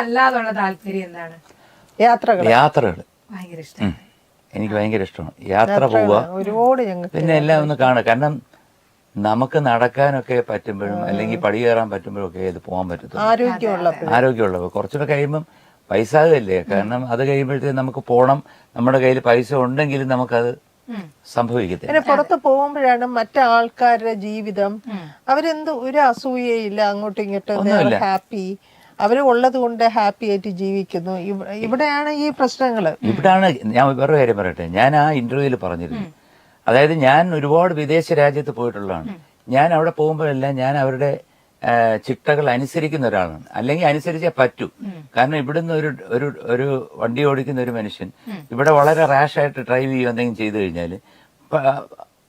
അല്ലാതുള്ള താല്പര്യം എന്താണ്? യാത്രകൾ യാത്രകൾ ഭയങ്കര ഇഷ്ടം. എനിക്ക് ഭയങ്കര ഇഷ്ടമാണ് യാത്ര പോവുക. ഒരുപാട് ഞങ്ങൾക്ക് പിന്നെ എല്ലാം ഒന്ന് കാണുക കാരണം നമുക്ക് നടക്കാനൊക്കെ പറ്റുമ്പോഴും അല്ലെങ്കിൽ പടി കയറാൻ പറ്റുമ്പോഴും ഒക്കെ ഇത് പോകാൻ പറ്റത്തുള്ളൂ. ആരോഗ്യമുള്ള ആരോഗ്യമുള്ളവർ കുറച്ചുകൂടെ കഴിയുമ്പം പൈസ അതല്ലേ? കാരണം അത് കഴിയുമ്പോഴത്തേക്ക് നമുക്ക് പോകണം നമ്മുടെ കയ്യിൽ പൈസ ഉണ്ടെങ്കിലും നമുക്കത് സംഭവിക്കത്തില്ല. പിന്നെ പുറത്ത് പോകുമ്പോഴാണ് മറ്റാൾക്കാരുടെ ജീവിതം. അവരെന്ത് ഒരു അസൂയയില്ല അങ്ങോട്ടും ഇങ്ങോട്ടും. ഹാപ്പി അവർ ഉള്ളത് കൊണ്ട് ഹാപ്പി ആയിട്ട് ജീവിക്കുന്നു. ഇവിടെയാണ് ഈ പ്രശ്നങ്ങൾ ഇവിടെയാണ് ഞാൻ വേറെ കാര്യം പറയട്ടെ. ഞാൻ ആ ഇന്റർവ്യൂവിൽ പറഞ്ഞിരുന്നു. അതായത് ഞാൻ ഒരുപാട് വിദേശ രാജ്യത്ത് പോയിട്ടുള്ളതാണ്. ഞാൻ അവിടെ പോകുമ്പോഴെല്ലാം ഞാൻ അവരുടെ ചിട്ടകൾ അനുസരിക്കുന്ന ഒരാളാണ്. അല്ലെങ്കിൽ അനുസരിച്ചേ പറ്റൂ. കാരണം ഇവിടുന്ന് ഒരു ഒരു ഒരു വണ്ടി ഓടിക്കുന്ന ഒരു മനുഷ്യൻ ഇവിടെ വളരെ റാഷായിട്ട് ഡ്രൈവ് ചെയ്യുക എന്തെങ്കിലും ചെയ്തു കഴിഞ്ഞാൽ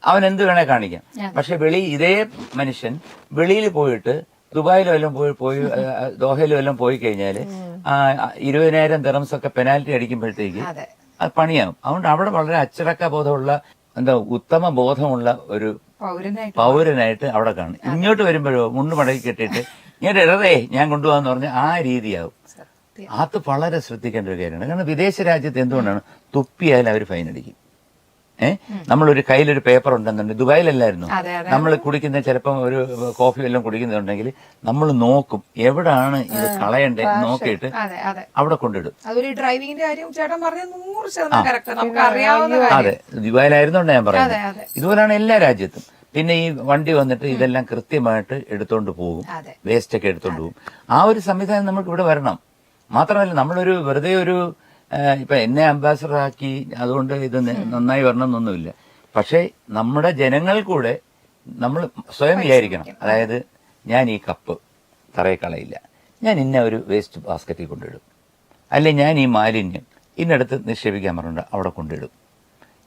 അവൻ എന്ത് വേണേ കാണിക്കാം. പക്ഷെ വെളി ഇതേ മനുഷ്യൻ വെളിയിൽ പോയിട്ട് ദുബായിലും എല്ലാം പോയി പോയി ദോഹയിലും എല്ലാം പോയി കഴിഞ്ഞാൽ ആ, ആ, ഇരുപതിനായിരം തെറംസ് ഒക്കെ പെനാൽറ്റി അടിക്കുമ്പോഴത്തേക്ക് അതെ. പണിയാവും. അതുകൊണ്ട് അവിടെ വളരെ അച്ചടക്ക ബോധമുള്ള എന്താ ഉത്തമ ബോധമുള്ള ഒരു പൗരനായിട്ട് പൗരനായിട്ട് അവിടെ കാണും. ഇങ്ങോട്ട് വരുമ്പോഴോ മുണ്ട് മടക്കി കെട്ടിയിട്ട് ഇങ്ങോട്ട് ഇടതേ ഞാൻ കൊണ്ടുപോകാന്ന് പറഞ്ഞ ആ രീതിയാവും. അത് വളരെ ശ്രദ്ധിക്കേണ്ട ഒരു കാര്യമാണ്. കാരണം വിദേശ രാജ്യത്ത് എന്തുകൊണ്ടാണ് തുപ്പിയാൽ അവർ ഫൈൻ അടിക്കും? ഏഹ് നമ്മളൊരു കയ്യിലൊരു പേപ്പർ ഉണ്ടെന്നുണ്ടെങ്കിൽ ദുബായിലല്ലായിരുന്നു. നമ്മൾ കുടിക്കുന്ന ചിലപ്പം ഒരു കോഫി എല്ലാം കുടിക്കുന്നുണ്ടെങ്കിൽ നമ്മൾ നോക്കും എവിടാണ് ഇത് കളയണ്ടേ നോക്കിയിട്ട് അവിടെ കൊണ്ടിടും. അതെ ദുബായിലായിരുന്നോണ്ട് ഞാൻ പറയുന്നത്. ഇതുപോലാണ് എല്ലാ രാജ്യത്തും. പിന്നെ ഈ വണ്ടി വന്നിട്ട് ഇതെല്ലാം കൃത്യമായിട്ട് എടുത്തോണ്ട് പോകും. വേസ്റ്റ് ഒക്കെ എടുത്തോണ്ട് പോകും. ആ ഒരു സംവിധാനം നമുക്ക് ഇവിടെ വരണം. മാത്രമല്ല നമ്മളൊരു വെറുതെ ഒരു ഇപ്പൊ എന്നെ അംബാസഡർ ആക്കി അതുകൊണ്ട് ഇത് നന്നായി വരണം എന്നൊന്നുമില്ല. പക്ഷേ നമ്മുടെ ജനങ്ങൾ കൂടെ നമ്മൾ സ്വയം വിചാരിക്കണം. അതായത് ഞാൻ ഈ കപ്പ് തറയിൽ കളയില്ല ഞാൻ ഇന്ന ഒരു വേസ്റ്റ് ബാസ്ക്കറ്റിൽ കൊണ്ടിടും. അല്ലെ ഞാൻ ഈ മാലിന്യം ഇന്നടുത്ത് നിക്ഷേപിക്കാൻ പറഞ്ഞിട്ട് അവിടെ കൊണ്ടിടും.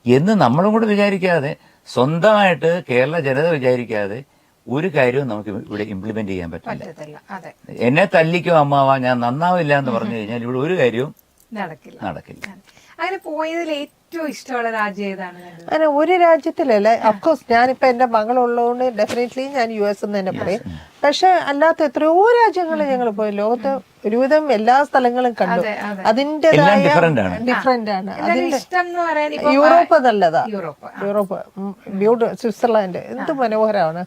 എന്ന് നമ്മളും കൂടെ വിചാരിക്കാതെ സ്വന്തമായിട്ട് കേരള ജനത വിചാരിക്കാതെ ഒരു കാര്യവും നമുക്ക് ഇവിടെ ഇംപ്ലിമെന്റ് ചെയ്യാൻ പറ്റില്ല. എന്നെ തല്ലിക്കോ അമ്മാവാ ഞാൻ നന്നാവില്ല എന്ന് പറഞ്ഞു കഴിഞ്ഞാൽ ഇവിടെ ഒരു കാര്യവും നടക്കില്ല. നടക്കില്ല. അങ്ങനെ പോയതിൽ ഏറ്റവും ഇഷ്ടമുള്ള രാജ്യം ഏതാണ്? അങ്ങനെ ഒരു രാജ്യത്തിലല്ല. അഫ്കോഴ്സ് ഞാനിപ്പോ എന്റെ മകളുള്ളതുകൊണ്ട് ഡെഫിനറ്റ്ലി ഞാൻ യു എസ് എന്ന് തന്നെ പറയും. പക്ഷെ അല്ലാത്ത എത്രയോ രാജ്യങ്ങളിൽ ഞങ്ങൾ പോയി. ലോകത്ത് ഒരുവിധം എല്ലാ സ്ഥലങ്ങളും കണ്ടു. അതെ, അതെ. അതിന്റെതായ. ഡിഫറെന്റ് ആണ്. എന്നാലും ഇഷ്ടം എന്ന് പറയാൻ യൂറോപ്പ് നല്ലതാ. യൂറോപ്പ് യൂറോപ്പ് ബ്യൂട്ടി സ്വിറ്റ്സർലാൻഡ് എന്ത് മനോഹരമാണ്.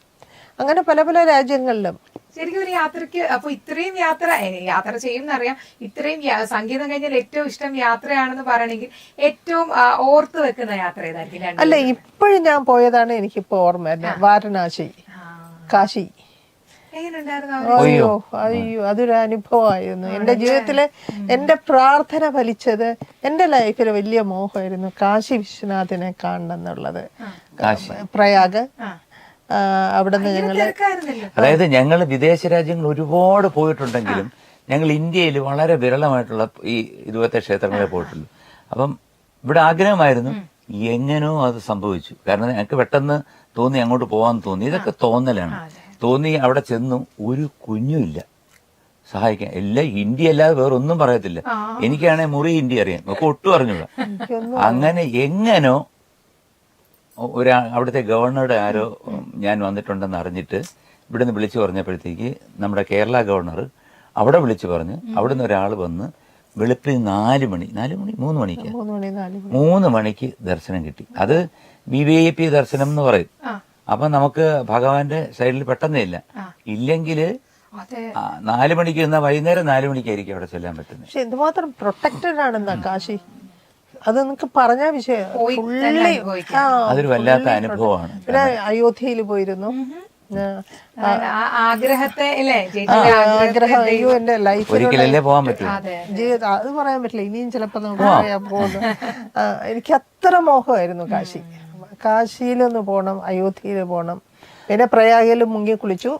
അങ്ങനെ പല പല രാജ്യങ്ങളിലും ശരിക്കും ഒരു യാത്രയ്ക്ക് അപ്പൊ ഇത്രയും യാത്ര യാത്ര ചെയ്യുന്നറിയാം ഇത്രയും സംഗീതം കഴിഞ്ഞാൽ ഏറ്റവും ഇഷ്ടം യാത്രയാണെന്ന് പറയണെങ്കിൽ ഏറ്റവും ഓർത്ത് വെക്കുന്ന യാത്ര ഏതായിരിക്കും അല്ല ഇപ്പോഴും ഞാൻ പോയതാണ് എനിക്കിപ്പോ ഓർമ്മ വരുന്നത്. വാരണാസി. കാശി. അയ്യോ അയ്യോ. അതൊരു അനുഭവമായിരുന്നു. എന്റെ ജീവിതത്തിലെ എന്റെ പ്രാർത്ഥന ഫലിച്ചത് എന്റെ ലൈഫിൽ വലിയ മോഹമായിരുന്നു കാശി വിശ്വനാഥിനെ കാണണം എന്നുള്ളത്. കാശി. പ്രയാഗ്. അവിടുന്ന് ഞങ്ങൾ അതായത് ഞങ്ങൾ വിദേശ രാജ്യങ്ങൾ ഒരുപാട് പോയിട്ടുണ്ടെങ്കിലും ഞങ്ങൾ ഇന്ത്യയിൽ വളരെ വിരളമായിട്ടുള്ള ഈ ഇതുപോലത്തെ ക്ഷേത്രങ്ങളെ പോയിട്ടുള്ളൂ. അപ്പം ഇവിടെ ആഗ്രഹമായിരുന്നു എങ്ങനെയോ അത് സംഭവിച്ചു. കാരണം ഞങ്ങൾക്ക് പെട്ടെന്ന് തോന്നി അങ്ങോട്ട് പോകാൻ തോന്നി. ഇതൊക്കെ തോന്നലാണ്. തോന്നി അവിടെ ചെന്നു ഒരു കുഞ്ഞുമില്ല സഹായിക്കാൻ എല്ലാം ഹിന്ദി അല്ലാതെ വേറെ ഒന്നും പറയത്തില്ല എനിക്കാണെങ്കിൽ മുറി ഹിന്ദി അറിയാം. ഒക്കെ ഒട്ടും അറിഞ്ഞൂടാ. അങ്ങനെ എങ്ങനോ ഒരു അവിടുത്തെ ഗവർണറുടെ ആരോ ഞാൻ വന്നിട്ടുണ്ടെന്ന് അറിഞ്ഞിട്ട് ഇവിടുന്ന് വിളിച്ചു പറഞ്ഞപ്പോഴത്തേക്ക് നമ്മുടെ കേരള ഗവർണർ അവിടെ വിളിച്ചു പറഞ്ഞ് അവിടുന്ന് ഒരാൾ വന്ന് വെളുപ്പിൽ നാല് മണി നാല് മണി മൂന്ന് മണിക്ക് മൂന്ന് മണിക്ക് ദർശനം കിട്ടി. അത് വി വി ഐ പി ദർശനം എന്ന് പറയും. അപ്പൊ നമുക്ക് ഭഗവാന്റെ സൈഡിൽ പെട്ടെന്നേ ഇല്ല. ഇല്ലെങ്കിൽ നാല് മണിക്ക് നിന്നാൽ വൈകുന്നേരം നാല് മണിക്കായിരിക്കും അവിടെ ചെല്ലാൻ പറ്റുന്നത്. പക്ഷെ എന്തുമാത്രം പ്രൊട്ടക്റ്റഡ് ആണെന്നാ കാശി? അത് നിനക്ക് പറഞ്ഞ വിഷയം. ഫുള്ളി അതൊരു വല്ലാത്ത അനുഭവമാണ്. പിന്നെ അയോധ്യയിൽ പോയിരുന്നു. ആ, ആഗ്രഹത്തെ ആഗ്രഹം. അയ്യോ എന്റെ ലൈഫിൽ ഒരിക്കലല്ലേ പോകാൻ പറ്റൂ? അതെ പറയാൻ പറ്റില്ല. ഇനിയും ചിലപ്പോ നമുക്ക് പറയാൻ പോകുന്നു. എനിക്ക് അത്ര മോഹമായിരുന്നു കാശി. കാശിയിലൊന്ന് പോണം അയോധ്യയിൽ പോണം. പിന്നെ പ്രയാഗയിൽ മുങ്ങി കുളിച്ചു.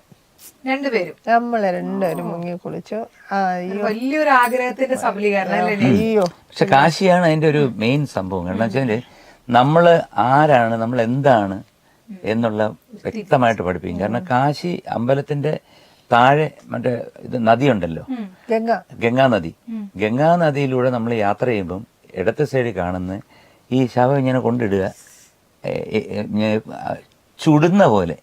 രണ്ടുപേരും. നമ്മളെ രണ്ടുപേരും മുങ്ങി കുളിച്ചു. അയ്യോ. വലിയൊരു ആഗ്രഹത്തിന്റെ സബലീകരണം അയ്യോ. പക്ഷെ കാശിയാണ് അതിന്റെ ഒരു മെയിൻ സംഭവം. കാരണം വെച്ചാൽ നമ്മൾ ആരാണ് നമ്മൾ എന്താണ് എന്നുള്ള വ്യക്തമായിട്ട് പഠിപ്പിക്കും. കാരണം കാശി അമ്പലത്തിന്റെ താഴെ മറ്റേ ഇത് നദിയുണ്ടല്ലോ. ഗംഗ. ഗംഗാ നദി. ഗംഗാ നദിയിലൂടെ നമ്മൾ യാത്ര ചെയ്യുമ്പം ഇടത്തെ സൈഡിൽ കാണുന്ന ഈ ശവം ഇങ്ങനെ കൊണ്ടിടുക ചുടുന്ന പോലെ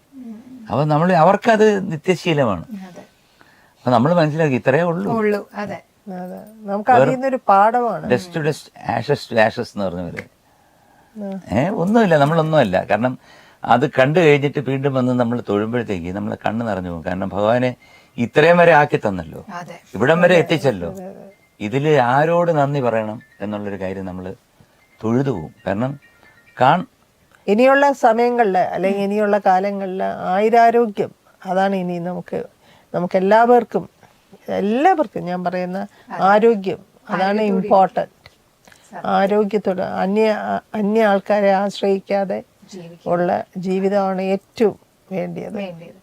അപ്പൊ നമ്മൾ അവർക്കത് നിത്യശീലമാണ്. അതെ. അപ്പൊ നമ്മൾ മനസ്സിലാക്കി ഇത്രയേ ഉള്ളൂ. ഉള്ളൂ അതെ. നമുക്ക് പാഠമാണ്. Dust to dust ashes to ashes എന്ന് പറഞ്ഞ പോലെ. ഏ ഒന്നുമില്ല നമ്മളൊന്നുമല്ല. കാരണം അത് കണ്ടു കഴിഞ്ഞിട്ട് വീണ്ടും വന്ന് നമ്മൾ തൊഴുമ്പോഴത്തേക്ക് നമ്മളെ കണ്ണ് നിറഞ്ഞു പോകും. കാരണം ഭഗവാനെ ഇത്രയും വരെ ആക്കി തന്നല്ലോ. അതെ. ഇവിടം വരെ എത്തിച്ചല്ലോ. ഇതിൽ ആരോട് നന്ദി പറയണം എന്നുള്ളൊരു കാര്യം നമ്മൾ തൊഴുതു പോകും. കാരണം കാൺ ഇനിയുള്ള സമയങ്ങളിൽ അല്ലെങ്കിൽ ഇനിയുള്ള കാലങ്ങളിൽ ആയുരാരോഗ്യം. അതാണ് ഇനി നമുക്ക് നമുക്ക് എല്ലാവർക്കും എല്ലാവർക്കും ഞാൻ പറയുന്ന ആരോഗ്യം. അതാണ് ഇമ്പോർട്ടന്റ് ആരോഗ്യത്തോട് അന്യ അന്യ ആൾക്കാരെ ആശ്രയിക്കാതെ ഉള്ള ജീവിതമാണ് ഏറ്റവും വേണ്ടിയത്. വേണ്ടിയത്.